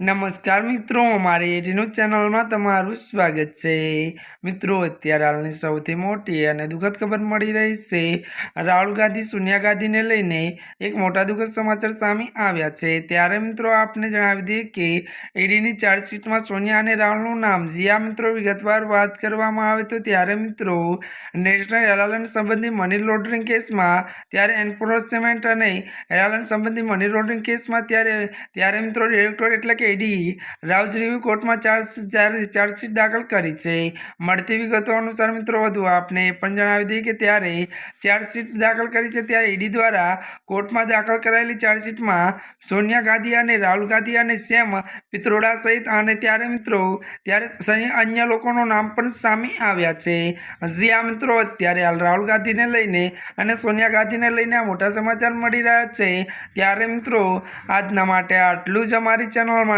નમસ્કાર મિત્રો મારી એટીનું ચેનલમાં તમારું સ્વાગત છે. મિત્રો, અત્યારે હાલની સૌથી મોટી અને દુઃખદ ખબર મળી રહી છે. રાહુલ ગાંધી, સોનિયા ગાંધીને લઈને એક મોટા દુઃખદ સમાચાર સામે આવ્યા છે. ત્યારે મિત્રો, આપને જણાવી દઈએ કે ઈડીની ચાર્જશીટમાં સોનિયા અને રાહુલનું નામ જ્યાં મિત્રો વિગતવાર વાત કરવામાં આવે તો ત્યારે મિત્રો, નેશનલ એલાલન સંબંધી મની લોન્ડરિંગ કેસમાં ત્યારે એન્ફોર્સમેન્ટ અને એલાલન સંબંધી મની લોન્ડરિંગ કેસમાં ત્યારે ત્યારે મિત્રો, ડિરેક્ટર એટલે કે ઈડી રાઉઝ રિવ્યુ કોર્ટમાં ચાર્જ ચાર- ચાર્જશીટ દાખલ કરી છે. મળતી વિગતો અનુસાર મિત્રો વધુ આપને પણ જણાવી દઈએ કે ત્યારે ચાર્જશીટ દાખલ કરી છે ત્યારે ઈડી દ્વારા કોર્ટમાં દાખલ કરાયેલી ચાર્જશીટમાં સોનિયા ગાંધી અને રાહુલ ગાંધી અને સેમ પિત્રોડા સહિત અને ત્યારે મિત્રો, ત્યારે અન્ય લોકોનું નામ પણ સામે આવ્યા છે. હજી આ મિત્રો, અત્યારે હાલ રાહુલ ગાંધીને લઈને અને સોનિયા ગાંધીને લઈને આ મોટા સમાચાર મળી રહ્યા છે. ત્યારે મિત્રો, આજના માટે આટલું જ અમારી ચેનલમાં